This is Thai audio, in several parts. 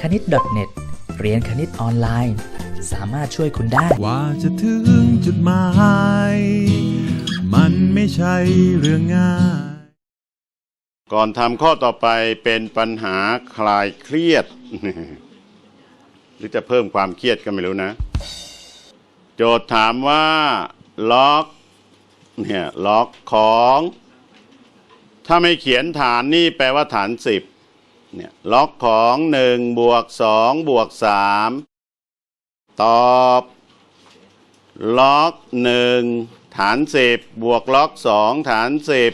คณิต .net เรียนคณิตออนไลน์ สามารถช่วยคุณได้กว่าจะถึงจุดหมาย มันไม่ใช่เรื่องง่าย ก่อนทำข้อต่อไปเป็นปัญหาคลายเครียด หรือจะเพิ่มความเครียดก็ไม่รู้นะ โจทย์ถามว่า ล็อก เนี่ย ล็อกของ ถ้าไม่เขียนฐานนี่แปลว่าฐานสิบ เนี่ยล็อกของหนึ่งบวกสองบวกสามตอบล็อกหนึ่งฐานสิบบวกล็อกสองฐานสิบ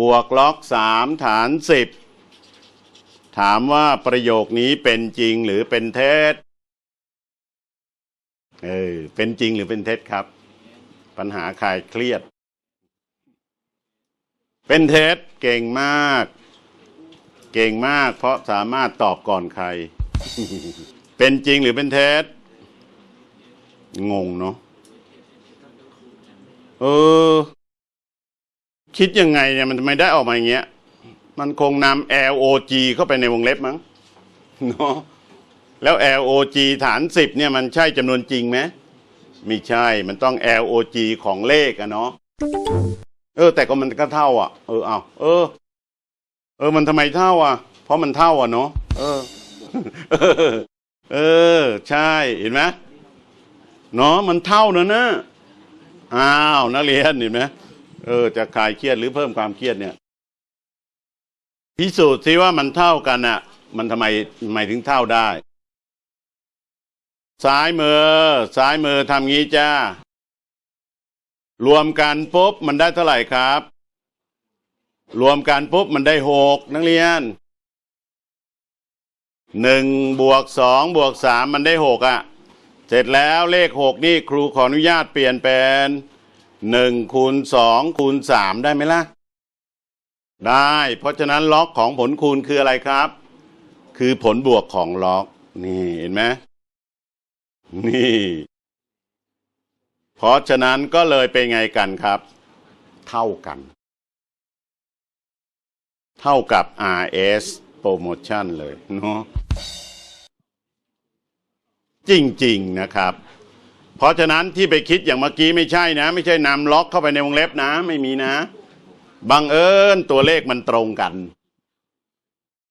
บวกล็อกสามฐานสิบถามว่าประโยคนี้เป็นจริงหรือเป็นเท็จเออเป็นจริงหรือเป็นเท็จครับ ปัญหาคลายเครียด เป็นเท็จเก่งมาก เก่งมากเพราะสามารถตอบก่อนใคร เป็นจริงหรือเป็นเท็จงงเนาะเออ คิดยังไงเนี่ยมันทำไมได้ออกมาอย่างเงี้ย มันคงนำ LOG เข้าไปในวงเล็บมั้งเนาะแล้ว LOG ฐานสิบเนี่ยมันใช่จำนวนจริงไหมไม่ใช่มันต้อง LOG ของเลขอะเนาะเออ แต่ก็มันก็เท่าอะ เออเอาเออ เออ มันทำไมเท่าอะ เพราะมันเท่าอะเนาะเออ เออ ใช่เห็นไหมเนาะมันเท่านะนะอ้าวนักเรียนเห็นไหมเออ จะคลายเครียดหรือเพิ่มความเครียดเนี่ยพิสูจน์สิว่ามันเท่ากันอะมันทำไมทำไมถึงเท่าได้ ซ้ายมือซ้ายมือทำงี้จ้ารวมกันปุ๊บมันได้เท่าไหร่ครับ รวมกันปุ๊บมันได้หกนักเรียนหนึ่งบวกสองบวกสามมันได้หกอะ เสร็จแล้วเลขหกนี่ครูขออนุญาตเปลี่ยนเป็นหนึ่งคูณสองคูณสามได้ไหมล่ะ ได้ เพราะฉะนั้นล็อกของผลคูณคืออะไรครับ คือผลบวกของล็อก นี่เห็นไหมนี่ เพราะฉะนั้นก็เลยเป็นไงกันครับ เท่ากัน เท่ากับ RS Promotion เลยเนาะจริง ๆ นะครับ เพราะฉะนั้นที่ไปคิดอย่างเมื่อกี้ไม่ใช่นะ ไม่ใช่นำล็อกเข้าไปในวงเล็บนะ ไม่มีนะ บังเอิญตัวเลขมันตรงกัน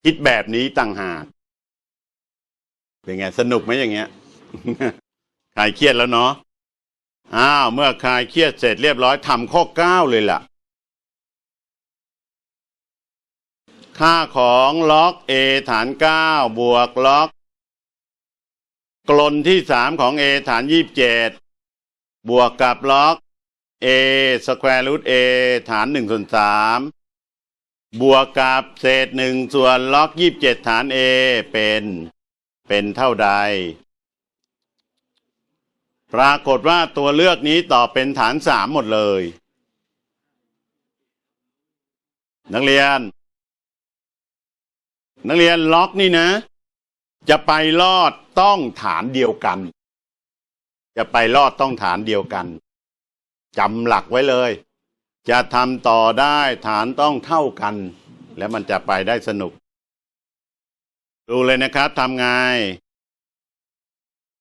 คิดแบบนี้ต่างหากเป็นไง สนุกไหมอย่างเงี้ยคลายเครียดแล้วเนาะอ้าว เมื่อคลายเครียดเสร็จเรียบร้อยทำข้อเก้าเลยล่ะ ค่าของล็อก A ฐานเก้าบวกล็อก กลนที่สามของ A ฐานยี่สิบเจ็ดบวกกับล็อก A สแควร์รูท A ฐานหนึ่งส่วนสามบวกกับเศษหนึ่งส่วนล็อกยี่สิบเจ็ดฐาน A เป็น เป็นเท่าใด ปรากฏว่าตัวเลือกนี้ตอบเป็นฐานสามหมดเลย นักเรียน นักเรียนล็อกนี่นะ จะไปรอดต้องฐานเดียวกัน จะไปรอดต้องฐานเดียวกันจำหลักไว้เลย จะทำต่อได้ฐานต้องเท่ากัน แล้วมันจะไปได้สนุก ดูเลยนะครับทำไง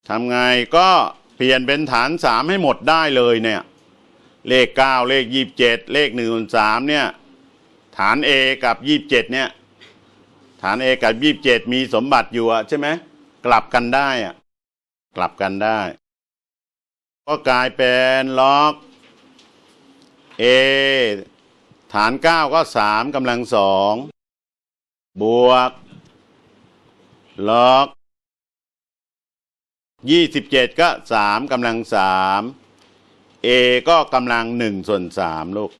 ทำไงก็เปลี่ยนเป็นฐานสามให้หมดได้เลยเนี่ย เลขเก้าเลขยี่บเจ็ดเลขหนึ่งสามเนี่ย ฐาน A กับยี่บเจ็ดเนี่ย ฐาน A กับยี่บเจ็ดมีสมบัติอยู่ใช่ไหมกลับกันได้อะกลับกันได้ ก็กลายเป็นล็อก A ฐานเก้าก็สามกำลังสองบวก ล็อกยี่สิบเจ็ดก็สามกำลังสามเอก็กำลังหนึ่งส่วนสามลูก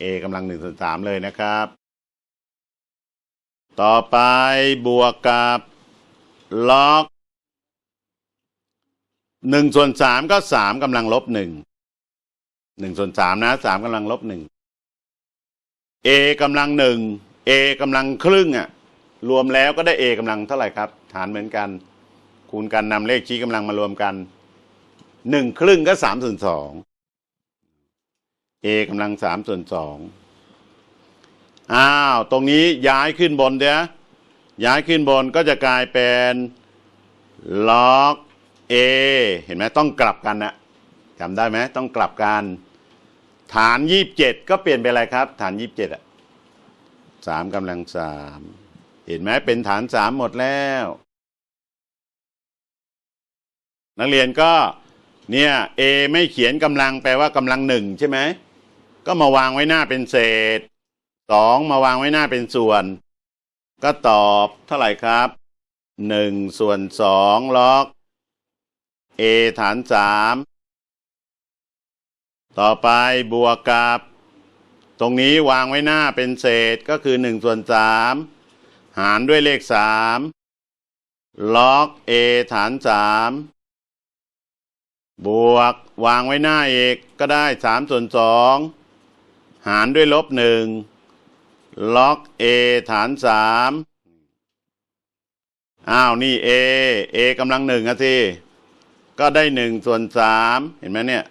เอกำลังหนึ่งส่วนสามเลยนะครับ ต่อไปบวกกับล็อกหนึ่งส่วนสามก็สามกำลังลบหนึ่งหนึ่งส่วนสามนะสามกำลังลบหนึ่งเอกำลังหนึ่งเอกำลังครึ่งอะรวมแล้วก็ได้ a กำลังเท่าไหร่ครับ ฐานเหมือนกัน คูณกันนำเลขชี้กำลังมารวมกันหนึ่งครึ่งก็สามส่วนสอง a กำลังสามส่วนสอง อ้าว ตรงนี้ย้ายขึ้นบนเดี๋ยวย้ายขึ้นบนก็จะกลายเป็นล็อก A เห็นไหมต้องกลับกันนะจำได้ไหมต้องกลับกัน ฐานยี่บเจ็ดก็เปลี่ยนเป็นอะไรครับ ฐานยี่บเจ็ดอะสามกำลังสามเห็นไหมเป็นฐานสามหมดแล้ว นักเรียนก็เนี่ย A ไม่เขียนกำลังแปลว่ากำลังหนึ่งใช่ไหมก็มาวางไว้หน้าเป็นเศษ สองมาวางไว้หน้าเป็นส่วน ก็ตอบเท่าไหร่ครับหนึ่งส่วนสองล็อก A ฐานสามต่อไปบวกกับ ตรงนี้วางไว้หน้าเป็นเศษก็คือหนึ่งส่วนสามหารด้วยเลขสามล็อก A ฐานสามบวกวางไว้หน้าเอกก็ได้สามส่วนสองหารด้วยลบหนึ่ง ล็อก A ฐานสามอ้าวนี่ A A กำลังหนึ่งอะสิก็ได้หนึ่งส่วนสามเห็นไหมเนี่ย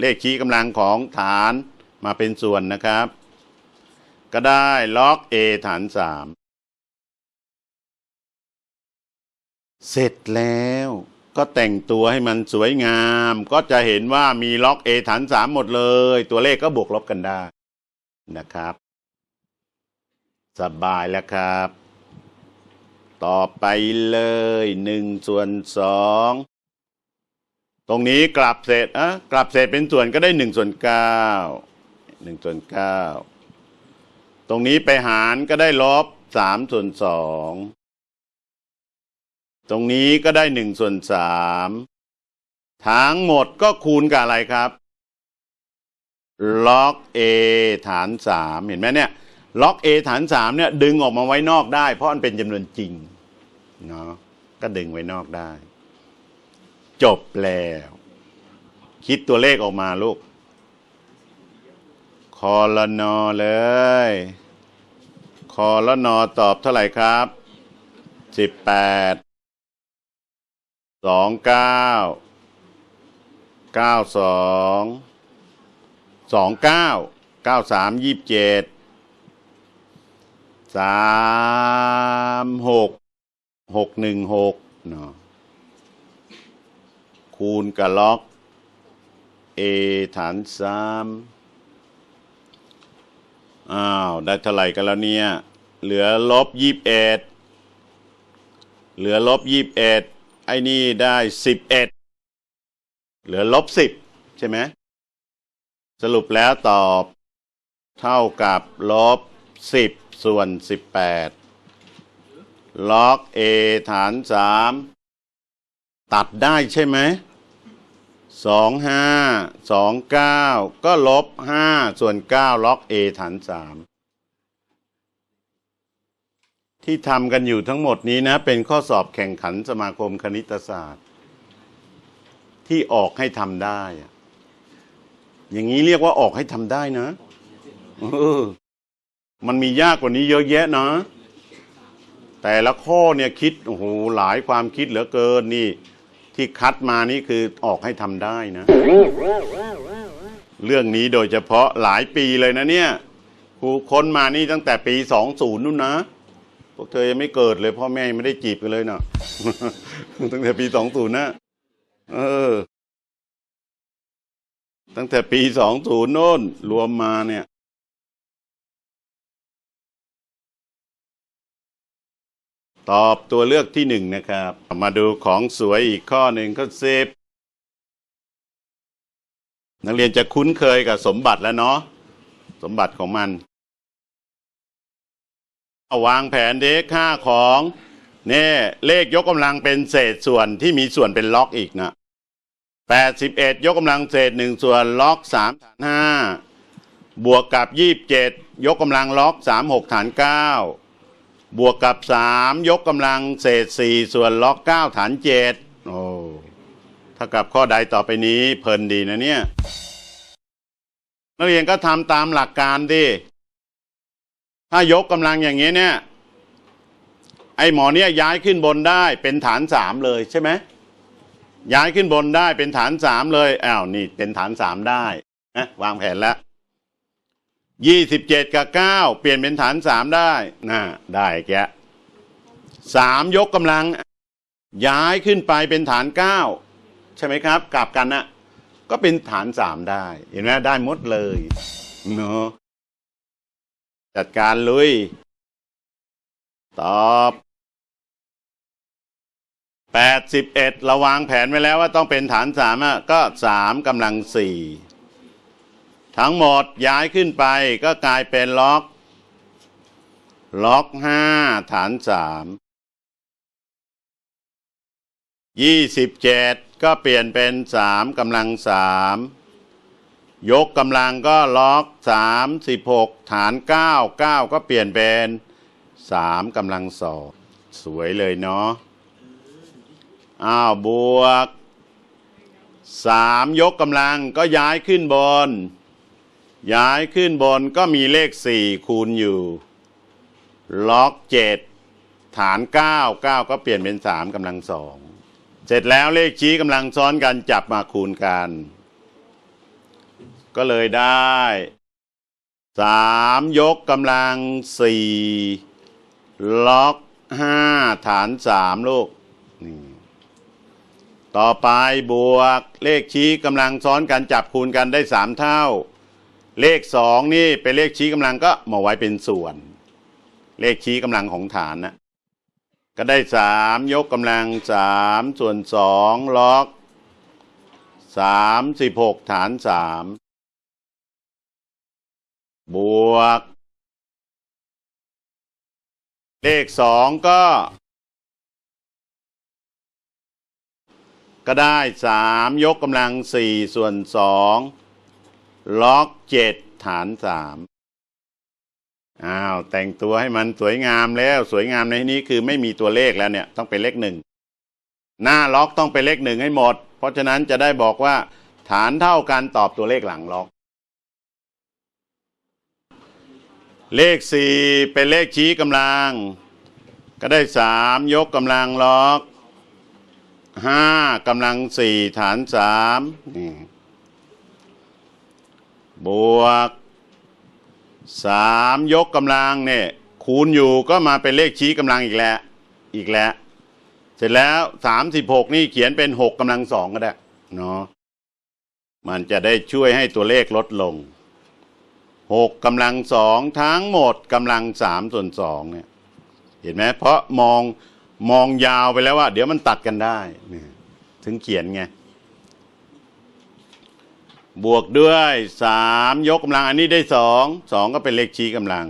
เลขชี้กำลังของฐานมาเป็นส่วนนะครับ ก็ได้ล็อก A ฐานสามเสร็จแล้วก็แต่งตัวให้มันสวยงาม ก็จะเห็นว่ามีล็อก A ฐานสามหมดเลย ตัวเลขก็บวกลบกันได้นะครับ สบายแล้วครับ ต่อไปเลยหนึ่งส่วนสองตรงนี้กลับเศษอะกลับเศษเป็นส่วนก็ได้หนึ่งส่วนเก้าหนึ่งส่วนเก้าตรงนี้ไปหารก็ได้ลบสามส่วนสองตรงนี้ก็ได้หนึ่งส่วนสามทั้งหมดก็คูณกับอะไรครับ ล็อก A ฐานสามเห็นไหมเนี่ย ล็อก A ฐานสามเนี่ยดึงออกมาไว้นอกได้ เพราะมันเป็นจำนวนจริงเนาะก็ดึงไว้นอกได้ จบแล้ว คิดตัวเลขออกมาลูกคอละนอเลยคอละนอตอบเท่าไหร่ครับสิบแปดสองเก้าเก้าสองสองเก้าเก้าสามยี่สิบเจ็ด สามหกหกหนึ่งหกเนาะคูณกับล็อก A ฐานสามอ้าว ได้เท่าไหร่กันแล้วเนี่ย เหลือลบยี่สิบเอ็ดเหลือลบยี่สิบเอ็ดไอ้นี่ได้สิบเอ็ดเหลือลบสิบใช่ไหมสรุปแล้วตอบเท่ากับลบสิบ ส่วนสิบแปดล็อก A ฐานสามตัดได้ใช่ไหมสองห้าสองเก้าก็ลบห้าส่วนเก้าล็อก A ฐานสามที่ทำกันอยู่ทั้งหมดนี้นะ เป็นข้อสอบแข่งขันสมาคมคณิตศาสตร์ ที่ออกให้ทำได้อะอย่างนี้เรียกว่าออกให้ทำได้นะ เออ มันมียากกว่านี้เยอะแยะนะ แต่ละข้อเนี่ยคิดโอ้โหหลายความคิดเหลือเกินนี่ ที่คัดมานี่คือออกให้ทำได้นะ เรื่องนี้โดยเฉพาะหลายปีเลยนะเนี่ยครูค้นมานี่ตั้งแต่ปีสองศูนย์นู่นนะพวกเธอยังไม่เกิดเลยพ่อแม่ยังไม่ได้จีบกันเลยเนาะตั้งแต่ปีสองศูนย์นะเออ ตั้งแต่ปีสองศูนย์โน่นรวมมาเนี่ย ตอบตัวเลือกที่หนึ่งนะครับ มาดูของสวยอีกข้อหนึ่งข้อสิบนักเรียนจะคุ้นเคยกับสมบัติแล้วเนาะสมบัติของมันาวางแผนเด็กค่าของเนี่ยเลขยกกำลังเป็นเศษส่วนที่มีส่วนเป็นล็อกอีกนะแปดสิบเอ็ดยกกำลังเศษหนึ่งส่วนล็อกสามฐานห้าบวกกับยี่บเจ็ดยกกำลังล็อกสามหกฐานเก้า บวกกับสามยกกำลังเศษสี่ส่วนล็อกเก้าฐานเจ็ดโอ้ถ้ากับข้อใดต่อไปนี้เพลินดีนะเนี่ย นักเรียนก็ทำตามหลักการดิ ถ้ายกกำลังอย่างนี้เนี่ย ไอ้หมอเนี่ยย้ายขึ้นบนได้เป็นฐานสามเลยใช่ไหมย้ายขึ้นบนได้เป็นฐานสามเลยอ้าวนี่เป็นฐานสามได้นะวางแผนแล้ว ยี่สิบเจ็ดกับเก้าเปลี่ยนเป็นฐานสามได้นะได้แกสามยกกำลัง ย้ายขึ้นไปเป็นฐานเก้าใช่ไหมครับ กลับกันนะก็เป็นฐานสามได้ เห็นไหมได้หมดเลยเนาะจัดการลุย ตอบแปดสิบเอ็ดเราวางแผนไว้แล้วว่าต้องเป็นฐานสามอะก็สามกำลังสี่ ทั้งหมดย้ายขึ้นไปก็กลายเป็นล็อก ล็อกห้าฐานสามยี่สิบเจ็ดก็เปลี่ยนเป็นสามกำลังสามยกกำลังก็ล็อกสามสิบหกฐานเก้าเก้าก็เปลี่ยนเป็นสามกำลังสองสวยเลยเนาะอ้าวบวกสามยกกำลังก็ย้ายขึ้นบน ย้ายขึ้นบนก็มีเลขสี่คูณอยู่ ล็อกเจ็ดฐานเก้าเก้าก็เปลี่ยนเป็นสามกำลังสองเสร็จแล้วเลขชี้กำลังซ้อนกันจับมาคูณกัน ก็เลยได้สามยกกำลังสี่ล็อกห้าฐานสามลูกนี่ต่อไปบวกเลขชี้กำลังซ้อนกันจับคูณกันได้สามเท่า เลขสองนี่เป็นเลขชี้กำลังก็มาไว้เป็นส่วน เลขชี้กำลังของฐานนะก็ได้สามยกกำลังสามส่วนสองล็อกสามสิบหกฐานสามบวก เลขสองก็ ก็ได้สามยกกำลังสี่ส่วนสอง ล็อกเจ็ดฐานสามอ้าวแต่งตัวให้มันสวยงามแล้วสวยงามในที่นี้คือไม่มีตัวเลขแล้วเนี่ยต้องเป็นเลขหนึ่งหน้าล็อกต้องเป็นเลขหนึ่งให้หมด เพราะฉะนั้นจะได้บอกว่า ฐานเท่ากันตอบตัวเลขหลังล็อก เลขสี่เป็นเลขชี้กำลัง ก็ได้สามยกกำลังล็อกห้ากำลังสี่ฐานสามนี่ บวกสามยกกำลังเนี่ยคูณอยู่ก็มาเป็นเลขชี้กำลังอีกแล้วอีกแล้ว เสร็จแล้วสามสิบหกนี่เขียนเป็นหกกำลังสองก็ได้เนาะมันจะได้ช่วยให้ตัวเลขลดลงหกกำลังสองทั้งหมดกำลังสามส่วนสองเนี่ยเห็นไหมเพราะมองมองยาวไปแล้วว่า เดี๋ยวมันตัดกันได้เนี่ยถึงเขียนไง บวกด้วยสามยกกำลังอันนี้ได้สองสองก็เป็นเลขชี้กำลัง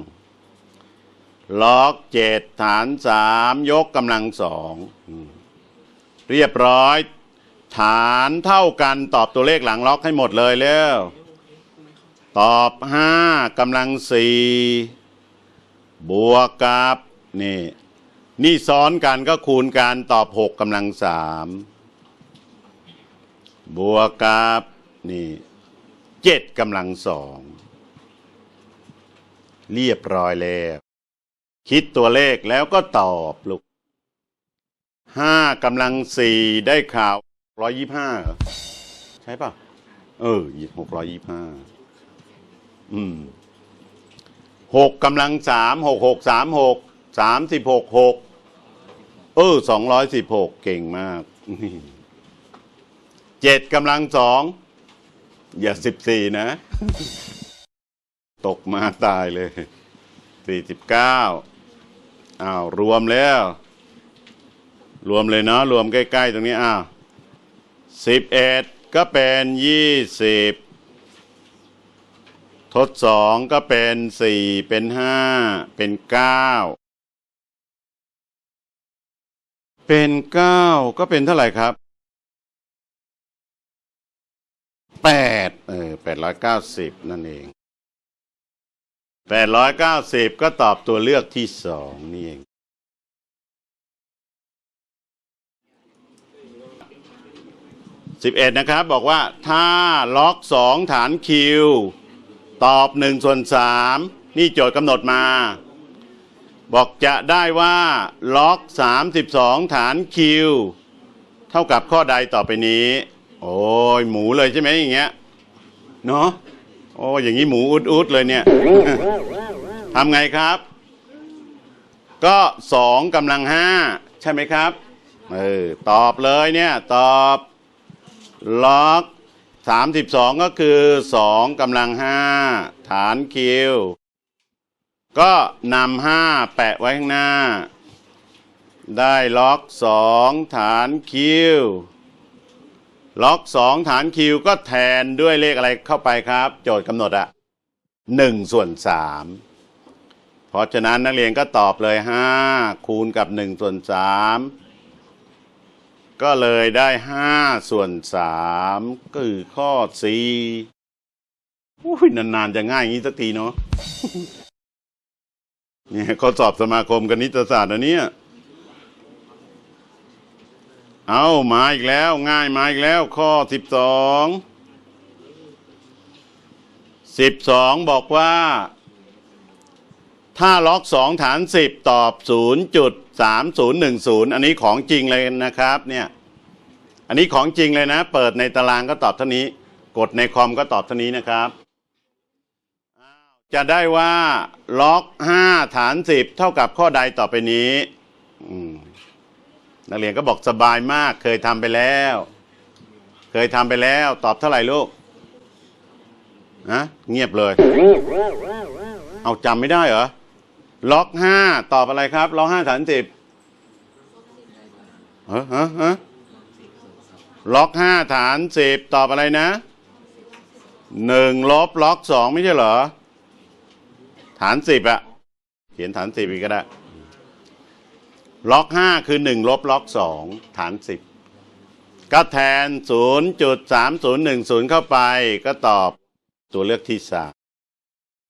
ล็อกเจ็ดฐานสามยกกำลังสองเรียบร้อย ฐานเท่ากันตอบตัวเลขหลังล็อกให้หมดเลยแล้วตอบห้ากำลังสี่บวกกับนี่นี่ซ้อนกันก็คูณกันตอบหกกำลังสามบวกกับนี่ เจ็ดกำลังสองเรียบร้อยแล้ว คิดตัวเลขแล้วก็ตอบลูกห้ากำลังสี่ได้ข่าวร้อยยี่ห้าใช่ป่ะ เออหกร้อยยี่ห้าอืมหกกำลังสามหกหกสามหกสามสิบหกหกเออสองร้อยสิบหกเก่งมากเจ็ดกำลังสอง อย่าสิบสี่นะ ตกมาตายเลยสี่สิบเก้าอ้าวรวมแล้ว รวมเลยเนาะรวมใกล้ ๆ ตรงนี้อ้าวสิบเอ็ดก็เป็นยี่สิบทดสองก็เป็นสี่เป็นห้าเป็นเก้าเป็นเก้าก็เป็นเท่าไหร่ครับ แปดเออแปดร้อยเก้าสิบนั่นเองแปดร้อยเก้าสิบก็ตอบตัวเลือกที่สองนี่เอง สิบเอ็ดนะครับบอกว่าถ้าล็อกสองฐานคิว ตอบหนึ่งส่วนสามนี่โจทย์กำหนดมา บอกจะได้ว่าล็อกสามสิบสองฐานคิว เท่ากับข้อใดต่อไปนี้ โอ้ยหมูเลยใช่ไหมอย่างเงี้ยเนาะโอ้อย่างนี้หมูอุดๆเลยเนี่ยทำไงครับก็ก็สองกำลังห้าใช่ไหมครับเออตอบเลยเนี่ย ตอบล็อกสามสิบสองก็คือสองกำลังห้าฐานคิว ก็นำห้าแปะไว้ข้างหน้า ได้ล็อกสองฐานคิว ล็อกสองฐานคิวก็แทนด้วยเลขอะไรเข้าไปครับ โจทย์กำหนดอะหนึ่งส่วนสามเพราะฉะนั้นนักเรียนก็ตอบเลยห้าคูณกับหนึ่งส่วนสามก็เลยได้ห้าส่วนสามก็คือข้อสี่อุ้ยนานๆจะง่ายอย่างนี้สักทีเนาะเนี่ยข้อสอบสมาคมคณิตศาสตร์อันเนี้ย เอามาอีกแล้ว ง่ายมาอีกแล้ว ข้อสิบสองสิบสองบอกว่า ถ้าล็อกสองฐานสิบตอบศูนย์จุดสามศูนย์หนึ่งศูนย์อันนี้ของจริงเลยนะครับเนี่ยอันนี้ของจริงเลยนะ เปิดในตารางก็ตอบเท่านี้ กดในคอมก็ตอบเท่านี้นะครับจะได้ว่าล็อกห้าฐานสิบเท่ากับข้อใดต่อไปนี้ อืม นักเรียนก็บอกสบายมาก เคยทำไปแล้ว เคยทำไปแล้ว ตอบเท่าไหร่ลูกนะเงียบเลย เอาจำไม่ได้เหรอ ล็อกห้าตอบอะไรครับ ล็อกห้าฐานสิบเฮ้ฮะฮะล็อกห้าฐานสิบตอบอะไรนะหนึ่งลบล็อกสองไม่ใช่เหรอ ฐานสิบอะเขียนฐานสิบอีกก็ได้ ล็อกห้าคือหนึ่งลบล็อกสองฐานสิบก็แทนศูนย์จุดสามศูนย์หนึ่งศูนย์เข้าไปก็ตอบตัวเลือกที่สาม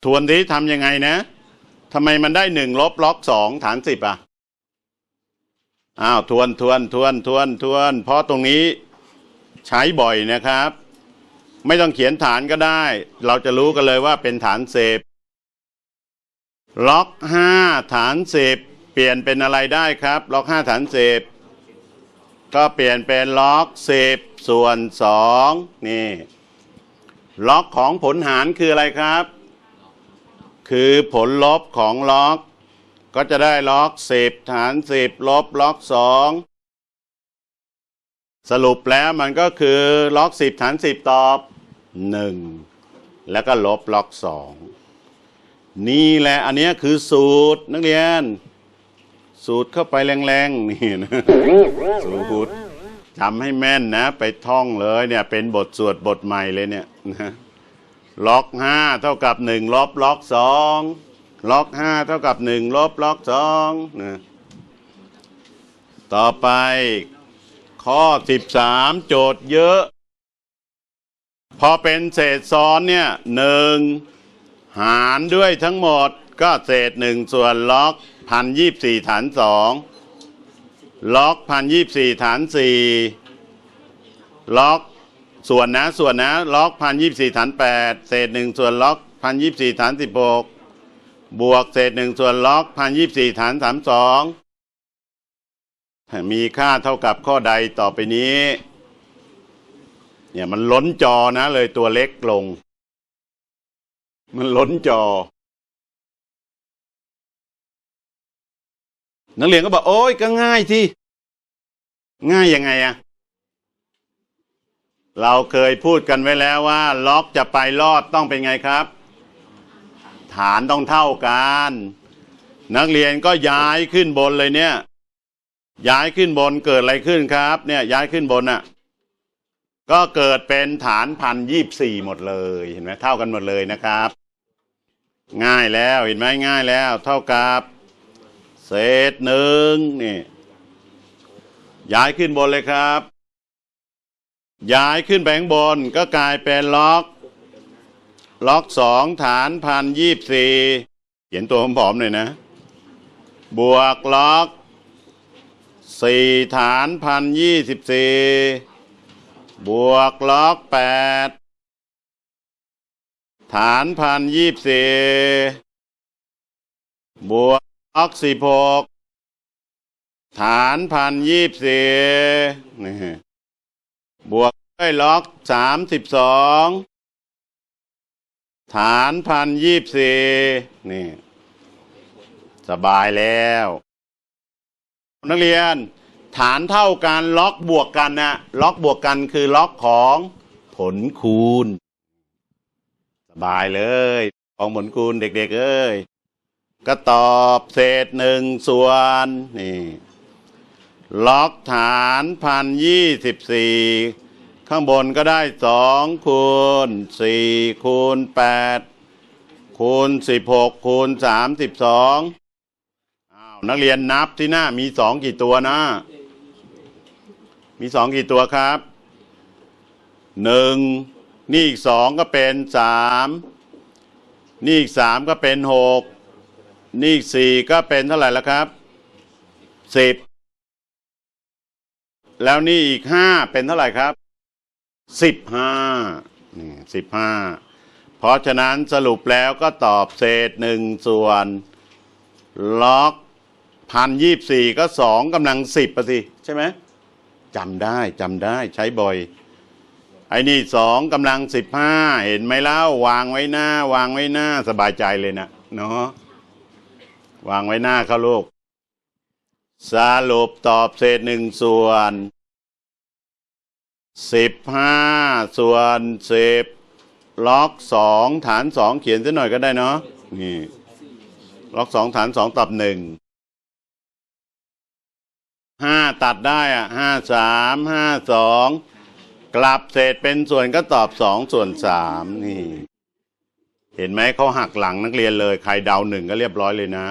ทวนที่ทำยังไงนะทำไมมันได้หนึ่งลบล็อกสองฐานสิบอะ อ้าวทวนทวนทวนทวนทวน เพราะตรงนี้ใช้บ่อยนะครับ ไม่ต้องเขียนฐานก็ได้ เราจะรู้กันเลยว่าเป็นฐานเสพล็อกห้าฐานเสพ เปลี่ยนเป็นอะไรได้ครับ ล็อกห้าฐานเสพก็เปลี่ยนเป็นล็อกเสพส่วนสองนี่ล็อกของผลหารคืออะไรครับ คือผลลบของล็อก ก็จะได้ล็อกสิบฐานสิบลบล็อกสองสรุปแล้วมันก็คือล็อกสิบฐานสิบตอบหนึ่งแล้วก็ลบล็อกสองนี่แหละอันนี้คือสูตรนักเรียน สูตรเข้าไปแรงๆนี่นะสูตรจำให้แม่นนะ ไปท่องเลยเนี่ย เป็นบทสวดบทใหม่เลยเนี่ยนะล็อกห้าเท่ากับหนึ่งลบล็อกสองล็อกห้าเท่ากับหนึ่งลบล็อกสองนะต่อไปข้อสิบสามโจทย์เยอะ พอเป็นเศษซ้อนเนี่ยหนึ่งหารด้วยทั้งหมด ก็เศษหนึ่งส่วนล็อกพันยี่สี่ฐานสองล็อกพันยี่สี่ฐานสี่ล็อกส่วนนะส่วนนะล็อกพันยี่สี่ฐานแปดเศษหนึ่งส่วนล็อกพันยี่สี่ฐานสิบหกบวกเศษหนึ่งส่วนล็อกพันยี่สี่ฐานสามสองมีค่าเท่ากับข้อใดต่อไปนี้ เนี่ยมันล้นจอนะเลยตัวเล็กลง มันล้นจอ นักเรียนก็บอกโอ้ยก็ง่ายที่ง่ายยังไงอะเราเคยพูดกันไว้แล้วว่า ล็อกจะไปรอดต้องเป็นไงครับ ฐานต้องเท่ากัน นักเรียนก็ย้ายขึ้นบนเลยเนี่ย ย้ายขึ้นบนเกิดอะไรขึ้นครับ เนี่ย ย้ายขึ้นบนอะก็เกิดเป็นฐานพันยี่สี่หมดเลยเห็นไหมเท่ากันหมดเลยนะครับ ง่ายแล้วเห็นไหมง่ายแล้ว เท่ากับ เศษหนึ่งนี่ย้ายขึ้นบนเลยครับ ย้ายขึ้นไปข้างบนก็กลายเป็นล็อก ล็อกสองฐานพันยี่สี่เขียนตัวผอมๆหน่อยนะ บวกล็อกสี่ฐานพันยี่สิบสี่บวกล็อกแปดฐานพันยี่สิบสี่บวก ล็อกสิบหกฐานพันยี่สี่นี่บวกด้วยล็อกสามสิบสองฐานพันยี่สี่นี่ สบายแล้ว นักเรียน ฐานเท่ากันล็อกบวกกันนะล็อกบวกกันคือล็อกของผลคูณ สบายเลย ของผลคูณเด็ก ๆ เอ้ย ก็ตอบเศษหนึ่งส่วนนี่ล็อกฐานพันยี่สิบสี่ข้างบนก็ได้สองคูณสี่คูณแปดคูณสิบหกคูณสามสิบสองอ้าวนักเรียนนับที่หน้ามีสองกี่ตัวนะ มีสองกี่ตัวครับหนึ่งนี่อีกสองก็เป็นสามนี่อีกสามก็เป็นหก นี่อีกสี่ก็เป็นเท่าไหร่แล้วครับสิบแล้วนี่อีกห้าเป็นเท่าไหร่ครับสิบห้านี่สิบห้าเพราะฉะนั้นสรุปแล้วก็ตอบเศษหนึ่งส่วนล็อกพันยี่สี่ก็สองกำลังสิบปะสิ ใช่ไหมจำได้จำได้ใช้บ่อย ไอ้นี่สองกำลังสิบห้าเห็นไหมเล่าวางไว้หน้า วางไว้หน้า สบายใจเลยนะเนาะ วางไว้หน้าเขาลูก สรุปตอบเศษหนึ่งส่วนสิบห้าส่วนสิบล็อกสองฐานสองเขียนซะหน่อยก็ได้เนาะนี่ล็อกสองฐานสองตอบหนึ่งห้าตัดได้อะห้าสามห้าสองกลับเศษเป็นส่วนก็ตอบสองส่วนสามนี่ เห็นไหมเขาหักหลังนักเรียนเลย ใครเดาหนึ่งก็เรียบร้อยเลยนะ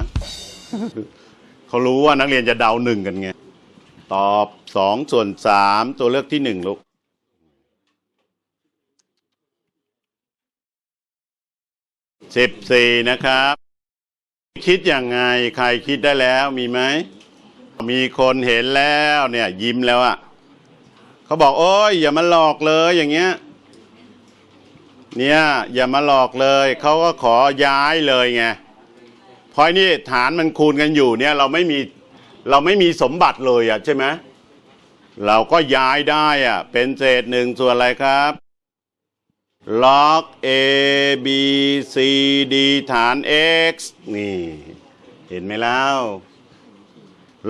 เขารู้ว่านักเรียนจะเดาหนึ่งกันไง ตอบสองส่วนสามตัวเลือกที่หนึ่งลูกสิบสี่นะครับ คิดยังไงใครคิดได้แล้วมีไหม มีคนเห็นแล้วเนี่ย ยิ้มแล้วอะเขาบอกโอ้ยอย่ามาหลอกเลยอย่างเงี้ย เนี่ยอย่ามาหลอกเลยเขาก็ขอย้ายเลยไงเพราะนี่ฐานมันคูณกันอยู่เนี่ยเราไม่มีเราไม่มีสมบัติเลยอะใช่ไหมเราก็ย้ายได้อะเป็นเศษหนึ่งส่วนอะไรครับล็อก a b c d ฐาน x นี่ เห็นไหมแล้ว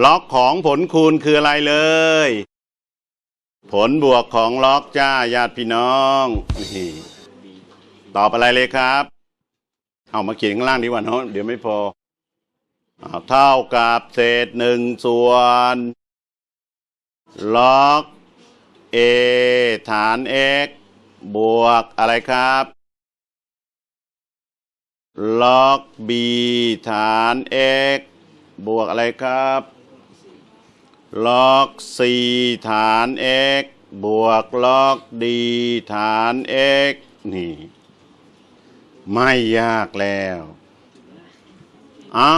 ล็อกของผลคูณคืออะไรเลย ผลบวกของล็อกจ้าญาติพี่น้องนี่ ตอบอะไรเลยครับ เอามาเขียนข้างล่างดีกว่าเนาะเดี๋ยวไม่พอเท่ากับเศษหนึ่งส่วนล็อก a ฐาน x บวกอะไรครับล็อก b ฐาน x บวกอะไรครับล็อก c ฐาน x บวกล็อก d ฐาน x นี่ ไม่ยากแล้ว เอา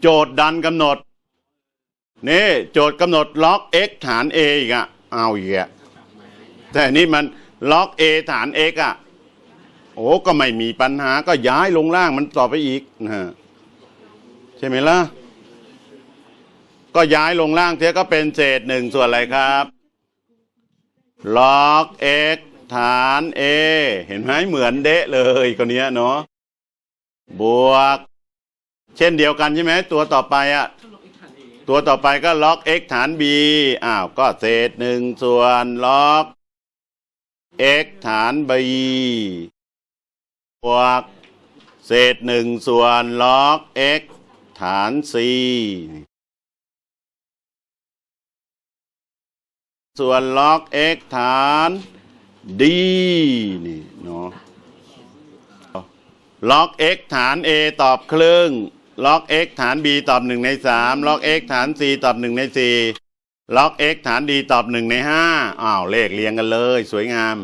โจทย์ดันกำหนด นี่ โจทย์กำหนดล็อก x ฐาน a อีกอะเอาอีกอะแต่นี่มันล็อก a ฐาน x อะโอ้ก็ไม่มีปัญหาก็ย้ายลงล่างมันต่อไปอีกนะใช่ไหมล่ะ ก็ย้ายลงล่างเทียก็เป็นเศษหนึ่งส่วนอะไรครับล็อก x ฐาน a เห็นไหมเหมือนเดะเลยคนนี้เนาะบวก เช่นเดียวกันใช่ไหมตัวต่อไปอะตัวต่อไปก็ล็อก x ฐาน b อ้าวก็เศษหนึ่งส่วนล็อก x ฐาน b บวกเศษหนึ่งส่วนล็อก x ฐาน c ส่วนล็อก x ฐาน d นี่เนาะล็อก x ฐาน a ตอบครึ่ง ล็อก x ฐาน b ตอบหนึ่งในสามล็อก x ฐาน c ตอบหนึ่งในสี่ล็อก x ฐาน d ตอบหนึ่งในห้าอ้าวเลขเรียงกันเลย สวยงาม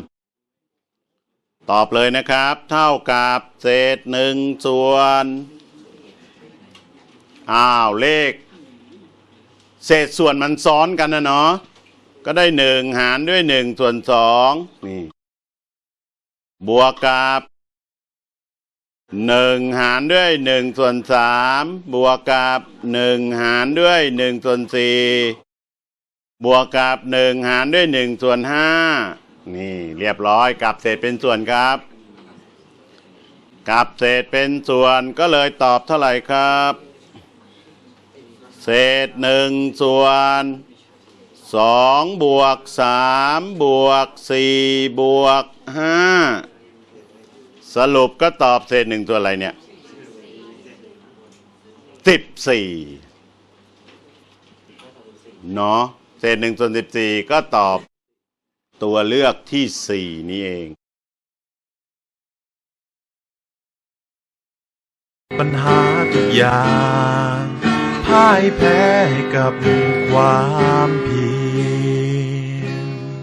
ตอบเลยนะครับ เท่ากับเศษหนึ่งส่วนอ้าวเลข เศษส่วนมันซ้อนกันนะเนาะ ก็ได้หนึ่งหารด้วยหนึ่งส่วนสองนี่ บวกกับหนึ่งหารด้วยหนึ่งส่วนสามบวกกับหนึ่งหารด้วยหนึ่งส่วนสี่บวกกับหนึ่งหารด้วยหนึ่งส่วนห้านี่เรียบร้อยกลับเศษเป็นส่วนครับกลับเศษเป็นส่วนก็เลยตอบเท่าไหร่ครับ เศษหนึ่งส่วน สองบวกสามบวกสี่บวกห้าสรุปก็ตอบเศษหนึ่งตัวอะไรเนี่ยสิบสี่เนาะเศษหนึ่งส่วนสิบสี่ก็ตอบตัวเลือกที่สี่นี่เอง ปัญหาทุกอย่าง พ่ายแพ้กับความเพียร